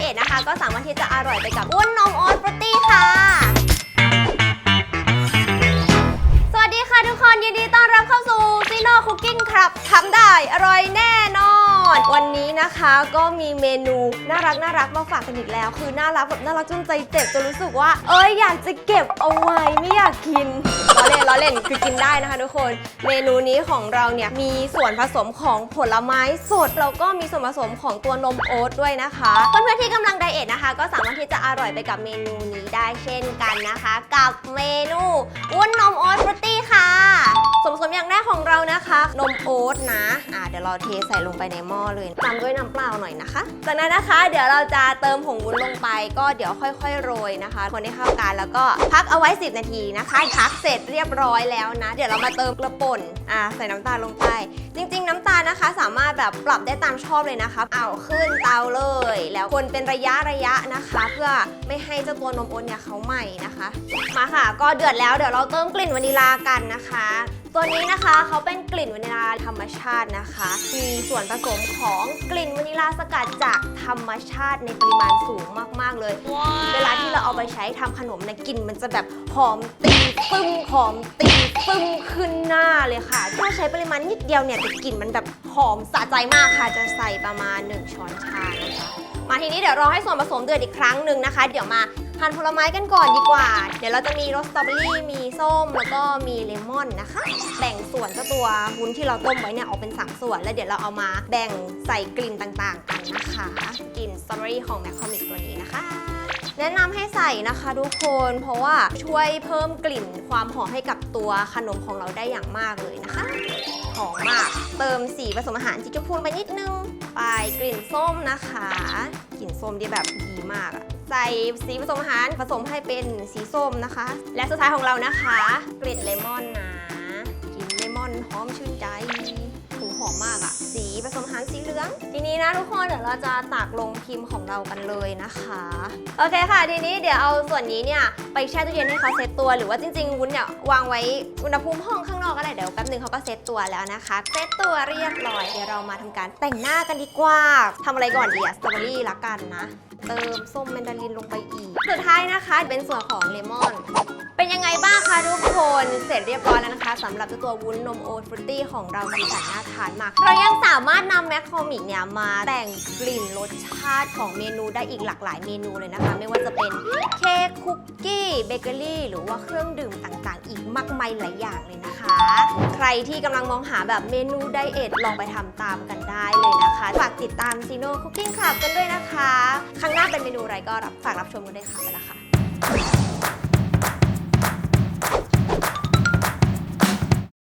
เอทนะคะ ก็สามารถที่จะอร่อยไปกับอ้วนนมโอ๊ตฟรุตตี้ค่ะ สวัสดีค่ะทุกคนยินดีต้อนรับเข้าสู่ซีโน่คุกกิ้งครับทำได้อร่อยแน่ อนวันนี้นะคะก็มีเมนูน่ารักน่ารักมาฝากกันอีกแล้ว คือน่ารักแบบน่ารักจนใจเจ็บจนรู้สึกว่า เอ้ยอยากจะเก็บเอาไว้ไม่อยากกินล้อเล่นล้อเล่นคือกินได้นะคะทุกคน เมนูนี้ของเราเนี่ยมีส่วนผสมของผลไม้สดแล้วก็มีส่วนผสมของตัวนมโอ๊ตด้วยนะคะเพื่อนๆที่กำลังไดเอทนะคะ ก็สามารถที่จะอร่อยไปกับเมนูนี้ได้เช่นกันนะคะ กับเมนูวุ้นนมโอ๊ตฟรุตตี้ ของเรานะคะ นมโอ๊ตนะอ่าเดี๋ยวเราเทใส่ลงไปในหม้อเลยตามด้วยน้ำเปล่าหน่อยนะคะจากนั้นนะคะ เดี๋ยวเราจะเติมผงวุ้นลงไป ก็เดี๋ยวค่อย ๆ โรยนะคะ คนให้เข้ากันแล้วก็พักเอาไว้ 10 นาทีนะคะพักเสร็จเรียบร้อยแล้วนะ เดี๋ยวเรามาเติมกระป่นอ่าใส่น้ำตาลลงไป จริง ๆ น้ำตาลนะคะ สามารถแบบปรับได้ตามชอบเลยนะคะเอาขึ้นเตาเลย แล้วคนเป็นระยะระยะนะคะ เพื่อไม่ให้เจ้าตัวนมโอ๊ตเนี่ยเขาใหม่นะคะ มาค่ะ ก็เดือดแล้วเดี๋ยวเราเติมกลิ่นวานิลากันนะคะ ตัวนี้นะคะเขาเป็นกลิ่นวานิลาธรรมชาตินะคะ มีส่วนผสมของกลิ่นวานิลาสกัดจากธรรมชาติในปริมาณสูงมาก ๆ เลย เวลาที่เราเอาไปใช้ทำขนมเนี่ยกลิ่นมันจะแบบหอมตีปึ้งหอมตีปึ้งขึ้นหน้าเลยค่ะ ถ้าใช้ปริมาณนิดเดียวเนี่ยแต่กลิ่นมันแบบหอมสะใจมากค่ะ จะใส่ประมาณ 1 ช้อนชานะคะ มาทีนี้เดี๋ยวรอให้ส่วนผสมเดือดอีกครั้งหนึ่งนะคะ เดี๋ยวมา หั่นผลไม้กันก่อนดีกว่า เดี๋ยวเราจะมีรสสตรอเบอรี่ มีส้ม แล้วก็มีเลมอนนะคะ แบ่งส่วนเจ้าตัววุ้นที่เราต้มไว้เนี่ยออกเป็น 3 ส่วน แล้วเดี๋ยวเราเอามาแบ่งใส่กลิ่นต่างๆ กันนะคะ กลิ่นสตรอเบอรี่ของแมคคอมิกตัวนี้นะคะ แนะนำให้ใส่นะคะทุกคน เพราะว่าช่วยเพิ่มกลิ่นความหอมให้กับตัวขนมของเราได้อย่างมากเลยนะคะ หอมมาก เติมสีผสมอาหารจิจุพูนไปนิดนึง ไปกลิ่นส้มนะคะ ส้มที่แบบดีมากอะใส่สีผสมอาหารผสมให้เป็นสีส้มนะคะ และสุดท้ายของเรานะคะ กลิ่นเลมอนนะกลิ่นเลมอนหอมชื่นใจารสีเหลือง ทีนี้นะทุกคนเดี๋ยวเราจะตักลงพิมพ์ของเรากันเลยนะคะ โอเคค่ะ ทีนี้เดี๋ยวเอาส่วนนี้เนี่ยไปแช่ตู้เย็นให้เขาเซตตัวหรือว่าจริงๆวุ้นเนี่ยวางไว้อุณหภูมิห้องข้างนอกก็ได้เดี๋ยวแป๊บหนึงเขาก็เซตตัวแล้วนะคะเซตตัวเรียบร้อยเดี๋ยวเรามาทำการแต่งหน้ากันดีกว่าทำอะไรก่อนดีอะสตรอเบอรี่ละกันนะ เติมส้มแมนดารินลงไปอีก สุดท้ายนะคะเป็นส่วนของเลมอนเป็นยังไงบ้างคะทุกคน เสร็จเรียบร้อยแล้วนะคะสำหรับตัววุ้นนมโอ๊ตฟรุตตี้ของเราสีสันน่าทานมาก เรายังสามารถนำแมคโคอมิกเนี่ยมาแต่งกลิ่นรสชาติของเมนูได้อีกหลากหลายเมนูเลยนะคะ ไม่ว่าจะเป็นเค้กคุกกี้เบเกอรี่หรือว่าเครื่องดื่มต่างๆ อีกมากมายหลายอย่างเลยนะคะ ใครที่กำลังมองหาแบบเมนูไดเอทลองไปทำตามกันได้เลยนะคะฝากติดตามซีโน่คุกกิ้งคลับกันด้วยนะคะ ครั้งหน้าเป็นเมนูอะไรก็รับฝากรับชมกันด้วยค่ะไปละค่ะ